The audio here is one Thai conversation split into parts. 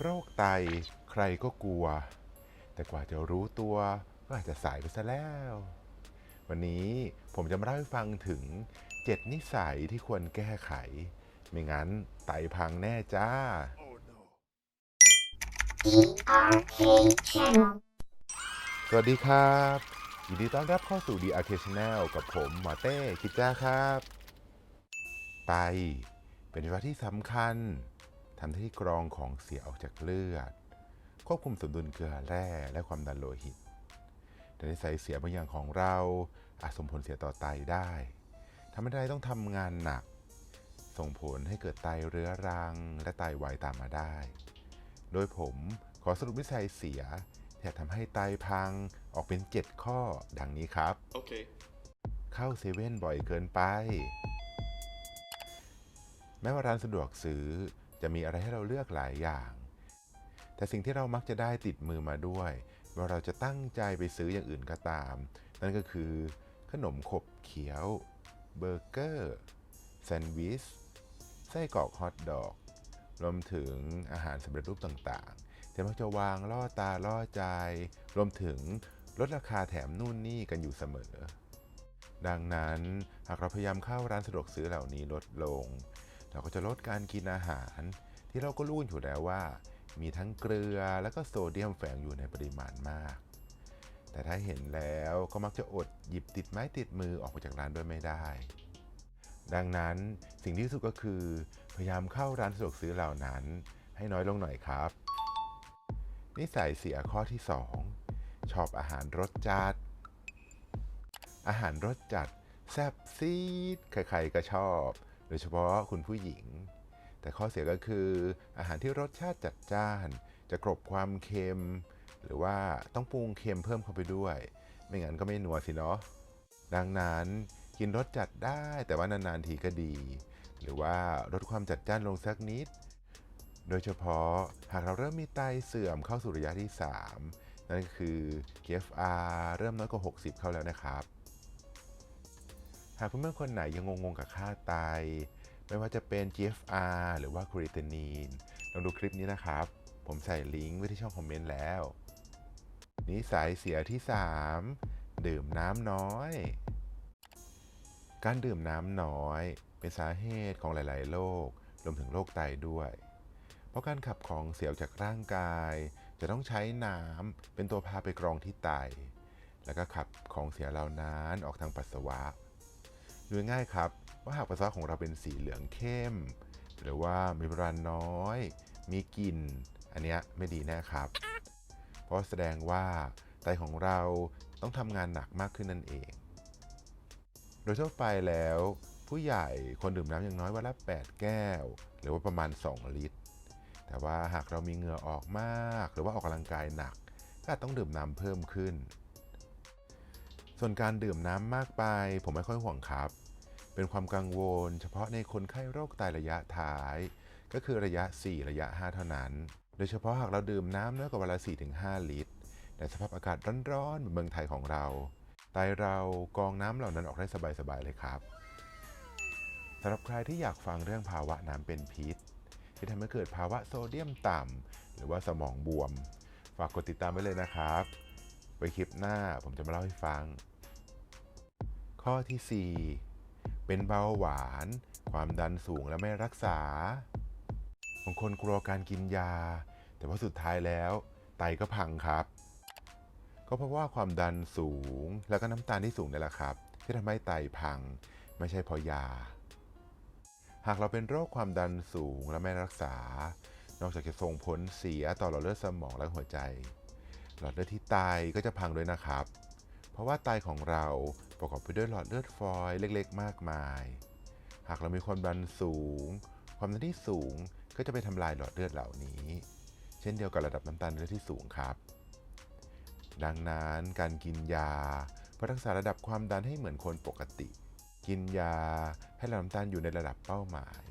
โรคไตใครก็กลัว แต่กว่าจะรู้ตัวก็อาจจะสายไปซะแล้ว วันนี้ผมจะมาเล่าให้ฟังถึง 7 นิสัยที่ควรแก้ไข ไม่งั้นไตพังแน่จ้า DRK Channel. สวัสดีครับยินดีต้อนรับเข้าสู่ DRK Channel กับผมหมอเต้คิดจ้าครับ ไตเป็นอวัยวะที่สำคัญ ทำหน้าที่กรองของเสียออกจากเลือด ควบคุมสมดุลเกลือแร่และความดันโลหิต แต่นิสัยเสียบางอย่างของเราอาจส่งผลเสียต่อไตได้ทำให้ไตต้องทำงานหนัก ส่งผลให้เกิดไตเรื้อรัง และไตวายตามมาได้ โดยผมขอสรุปนิสัยเสียที่อาจทำให้ไตพังออกเป็น 7 ข้อดังนี้ครับ Okay. เข้าเซเว่นบ่อยเกินไป แม้ว่าร้านสะดวกซื้อ จะมีอะไรให้เราเลือกหลายอย่าง แต่สิ่งที่เรามักจะได้ติดมือมาด้วยเมื่อเราจะตั้งใจไปซื้ออย่างอื่นก็ตาม นั่นก็คือ ขนมขบเขียว เบอร์เกอร์แซนด์วิชไส้กรอกฮอทดอก รวมถึงอาหารสำเร็จรูปต่างๆที่มักจะวางล่อตาล่อใจ รวมถึงลดราคาแถมนู่นนี่กันอยู่เสมอ ดังนั้นหากเราพยายามเข้าร้านสะดวกซื้อเหล่านี้ลดลง เราก็จะลดการกินอาหาร ที่เราก็รู้อยู่แล้วว่า มีทั้งเกลือและก็โซเดียมแฝงอยู่ในปริมาณมาก แต่ถ้าเห็นแล้วก็มักจะอดหยิบติดไม้ติดมือออกมาจากร้านด้วยไม่ได้ ดังนั้นสิ่งที่สุดก็คือ พยายามเข้าร้านสะดวกซื้อเหล่านั้น ให้น้อยลงหน่อยครับ นิสัยเสียข้อที่ 2 ชอบอาหารรสจัด อาหารรสจัดแซ่บซีดใครๆก็ชอบ ยเฉพาะคุณผู้หญิง แต่ข้อเสียก็คืออาหารที่รสชาติจัดจ้าน จะกลบความเค็ม หรือว่าต้องปรุงเค็มเพิ่มเข้าไปด้วย ไม่งั้นก็ไม่นัวสิเนาะดังนั้นกินรสจัดได้แต่ว่านานๆทีก็ดี หรือว่าลดความจัดจ้านลงสักนิด โดยเฉพาะหากเราเริ่มมีไตเสื่อมเข้าสู่ระยะที่ 3 นั่นก็คือ GFR เริ่มน้อยกว่า 60 เข้าแล้วนะครับ หากเพื่อนๆคนไหนยังงงๆกับค่าไต ไม่ว่าจะเป็น GFR หรือว่าครีตินีนลองดูคลิปนี้นะครับ ผมใส่ลิงก์ไว้ที่ช่องคอมเมนต์แล้ว นิสัยเสียที่ 3 ดื่มน้ำน้อย การดื่มน้ำน้อย เป็นสาเหตุของหลาย ๆ โรครวมถึงโรคไตด้วย เพราะการขับของเสียออกจากร่างกาย จะต้องใช้น้ำเป็นตัวพาไปกรองที่ไต แล้วก็ขับของเสียเหล่านั้นออกทางปัสสาวะ ดูง่ายครับ ว่าหากปัสสาวะของเราเป็นสีเหลืองเข้ม หรือว่ามีปริมาณน้อย มีกลิ่น อันนี้ไม่ดีแน่ครับ เพราะแสดงว่าไตของเราต้องทำงานหนักมากขึ้นนั่นเอง โดยทั่วไปแล้ว ผู้ใหญ่ควรดื่มน้ำอย่างน้อยวันละ 8 แก้ว หรือว่าประมาณ 2 ลิตร แต่ว่าหากเรามีเหงื่อออกมาก หรือว่าออกกำลังกายหนักก็ต้องดื่มน้ำเพิ่มขึ้น ส่วนการดื่มน้ำมากไป ผมไม่ค่อยห่วงครับ เป็นความกังวล เฉพาะในคนไข้โรคไตระยะท้าย ก็คือระยะ 4 ระยะ 5 เท่านั้น โดยเฉพาะหากเราดื่มน้ำน้อยกว่าวันละ 4-5 ลิตรในสภาพอากาศร้อนๆเหมือนเมืองไทยของเราไตเรากองน้ำเหล่านั้นออกได้สบายๆเลยครับสำหรับใครที่อยากฟังเรื่องภาวะน้ำเป็นพิษ ที่ทำให้เกิดภาวะโซเดียมต่ำหรือว่าสมองบวม ฝากกดติดตามไว้เลยนะครับ ไว้คลิปหน้าผมจะมาเล่าให้ฟัง ข้อที่ 4 เป็นเบาหวาน ความดันสูงและไม่รักษาบางคนกลัวการกินยา แต่ว่าสุดท้ายแล้ว ไตก็พังครับ ก็เพราะว่าความดันสูงแล้วก็น้ำตาลที่สูงนี่แหละครับ ที่ทำให้ไตพัง ไม่ใช่เพราะยา หากเราเป็นโรคความดันสูงและไม่รักษา นอกจากจะส่งผลเสียต่อหลอดเลือดสมองและหัวใจ หลอดเลือดที่ไตก็จะพังด้วยนะครับ เพราะว่าไตของเราประกอบไปด้วยหลอดเลือดฝอยเล็กๆ มากมาย หากเรามีความดันสูง ความดันที่สูงก็จะไปทำลายหลอดเลือดเหล่านี้ เช่นเดียวกับระดับน้ำตาลเลือดที่สูงครับ ดังนั้นการกินยาเพื่อรักษาระดับความดันให้เหมือนคนปกติ กินยาให้ระดับน้ำตาลอยู่ในระดับเป้าหมาย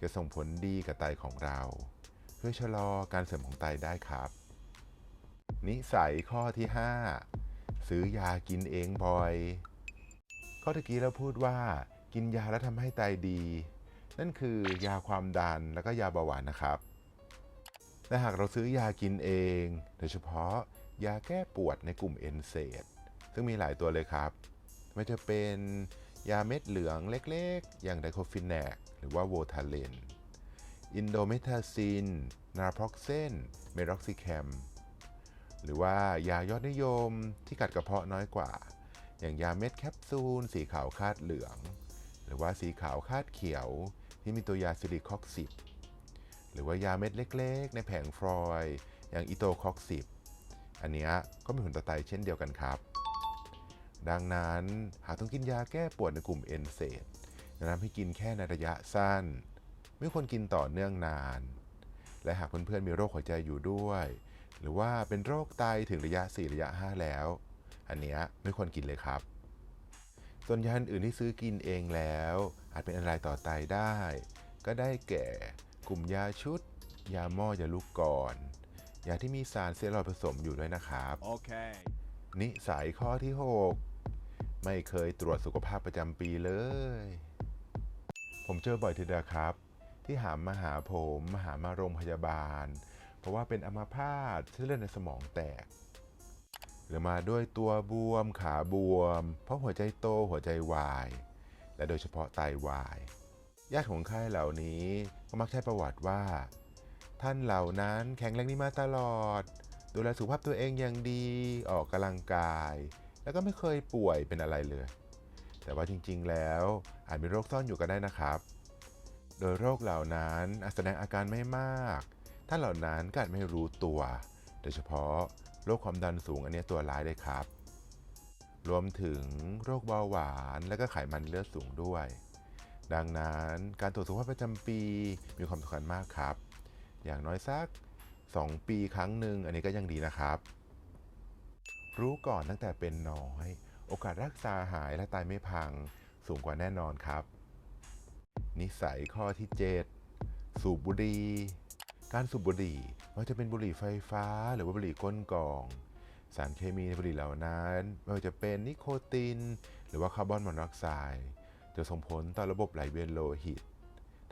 จะส่งผลดีกับไตของเรา เพื่อชะลอการเสื่อมของไตได้ครับ นิสัยข้อที่ 5 ซื้อยากินเองบ่อย ข้อตะกี้เราพูดว่ากินยาแล้วทำให้ไตดี นั่นคือยาความดันแล้วก็ยาเบาหวานนะครับแต่หากเราซื้อยากินเอง โดยเฉพาะยาแก้ปวดในกลุ่มเอนเซดซึ่งมีหลายตัวเลยครับ ไม่จะเป็นยาเม็ดเหลืองเล็กๆ อย่างไดโคฟินแนกหรือว่าโวทาเลนอินโดเมทาซิน นาพ็อกเซน เมร็อกซิแคม หรือว่ายายอดนิยมที่กัดกระเพาะน้อยกว่า อย่างยาเม็ดแคปซูล สีขาวคาดเหลือง หรือว่าสีขาวคาดเขียว ที่มีตัวยาซิลิคอกซิบหรือว่ายาเม็ดเล็ก ๆ ในแผงฟรอยอย่างอิโตคอกซิบอันนี้ก็มีผลต่อไตเช่นเดียวกันครับ ดังนั้นหากต้องกินยาแก้ปวดในกลุ่มเอนเซดแนะนำให้กินแค่ในระยะสั้น ไม่ควรกินต่อเนื่องนาน และหากเพื่อนๆมีโรคหัวใจอยู่ด้วย หรือว่าเป็นโรคไตถึงระยะ 4 ระยะ 5 แล้ว อันเนี้ยไม่ควรกินเลยครับ ส่วนยาอื่นที่ซื้อกินเองแล้ว อาจเป็นอันตรายต่อไตได้ ก็ได้แก่กลุ่มยาชุด ยาหม้อยาลูกกรอน ยาที่มีสารเซรอยด์ผสมอยู่ด้วยนะครับ Okay. นิสัยข้อที่ 6 ไม่เคยตรวจสุขภาพประจำปีเลย ผมเจอบ่อยทีเดียวครับ ที่หามมาหาผม มาหามาโรงพยาบาล เพราะว่าเป็นอัมาพาตเส้นเลือดในสมองแตก หรือมาด้วยตัวบวมขาบวม เพราะหัวใจโตหัวใจวาย และโดยเฉพาะไตวายญาติของไข้เหล่านี้ก็มักใช้ประวัติว่า ท่านเหล่านั้นแข็งแรงดีมาตลอด ดูแลสุขภาพตัวเองอย่างดีออกกำลังกาย แล้วก็ไม่เคยป่วยเป็นอะไรเลย แต่ว่าจริงๆแล้วอาจมีโรคซ่อนอยู่ก็ได้นะครับ โดยโรคเหล่านั้นอาจแสดงอาการไม่มาก ท่านเหล่านั้นก็อาจไม่รู้ตัว โดยเฉพาะโรคความดันสูงอันนี้ตัวร้ายเลยครับ รวมถึงโรคเบาหวานและก็ไขมันเลือดสูงด้วย ดังนั้นการตรวจสุขภาพประจำปีมีความสำคัญมากครับ อย่างน้อยสัก 2 ปีครั้งหนึ่งอันนี้ก็ยังดีนะครับ รู้ก่อนตั้งแต่เป็นน้อย โอกาสรักษาหายและตายไม่พังสูงกว่าแน่นอนครับ นิสัยข้อที่ 7 สูบบุหรี่ การสูบบุหรี่ไม่ว่าจะเป็นบุหรี่ไฟฟ้า หรือว่าบุหรี่ก้นกล่อง สารเคมีในบุหรี่เหล่านั้นไม่ว่าจะเป็นนิโคติน หรือว่าคาร์บอนมอนอกไซด์จะส่งผลต่อระบบไหลเวียนโลหิต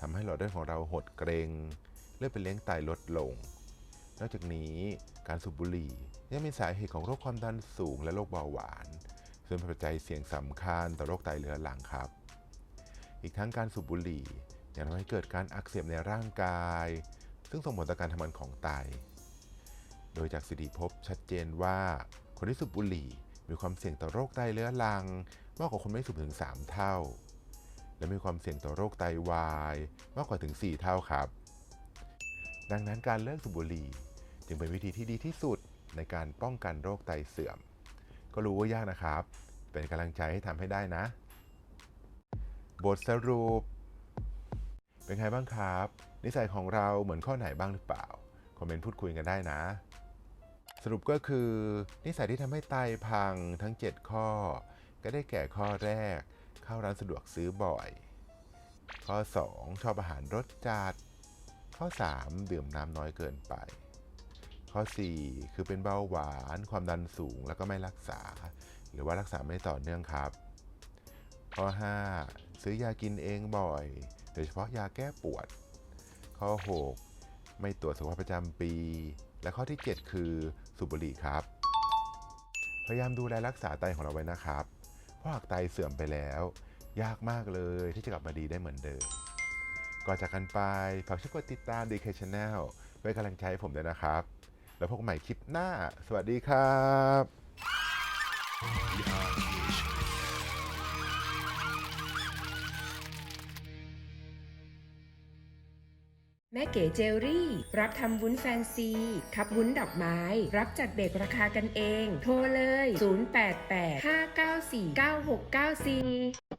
ทำให้หลอดเลือดของเราหดเกรงเลือดเป็นเลี้ยงไตลดลง นอกจากนี้การสูบบุหรี่ยังเป็นสาเหตุของโรคความดันสูงและโรคเบาหวาน ซึ่งเป็นปัจจัยเสี่ยงสำคัญต่อโรคไตเรื้อรังครับ อีกทั้งการสูบบุหรี่ยังทำให้เกิดการอักเสบในร่างกาย ซึ่งส่งผลต่อการทำงานของไต โดยจากสถิติพบชัดเจนว่า คนที่สูบบุหรี่มีความเสี่ยงต่อโรคไตเรื้อรัง มากกว่าคนไม่สูบถึง 3 เท่า และมีความเสี่ยงต่อโรคไตวายมากกว่าถึง 4 เท่าครับ ดังนั้นการเลิกสูบบุหรี่จึงเป็นวิธีที่ดีที่สุดในการป้องกันโรคไตเสื่อม ก็รู้ว่ายากนะครับ เป็นกำลังใจให้ทำให้ได้นะ บทสรุป เป็นไงบ้างครับ นิสัยของเราเหมือนข้อไหนบ้างหรือเปล่า คอมเมนต์พูดคุยกันได้นะ สรุปก็คือ นิสัยที่ทำให้ไตพังทั้ง 7 ข้อ ก็ได้แก่ข้อแรก เข้าร้านสะดวกซื้อบ่อย ข้อ 2 ชอบอาหารรสจัด ข้อ 3 ดื่มน้ำน้อยเกินไป ข้อ 4 คือเป็นเบาหวาน ความดันสูงแล้วก็ไม่รักษา หรือว่ารักษาไม่ต่อเนื่องครับ ข้อ 5 ซื้อยากินเองบ่อย โดยเฉพาะยาแก้ปวด ข้อ 6 ไม่ตรวจสุขภาพประจำปี และข้อที่ 7 คือสูบบุหรี่ครับ พยายามดูแลรักษาไตของเราไว้นะครับ เพราะหากไตเสื่อมไปแล้ว ยากมากเลยที่จะกลับมาดีได้เหมือนเดิม ก่อนจากกันไปฝากช่วยกดติดตาม DK Channel ไว้กำลังใจให้ผมด้วยนะครับ แล้วพบกันใหม่คลิปหน้า สวัสดีครับ แม่เก๋เจลลี่ รับทำวุ้นแฟนซี คับวุ้นดอกไม้ รับจัดเบรกราคากันเอง โทรเลย 088 594 9694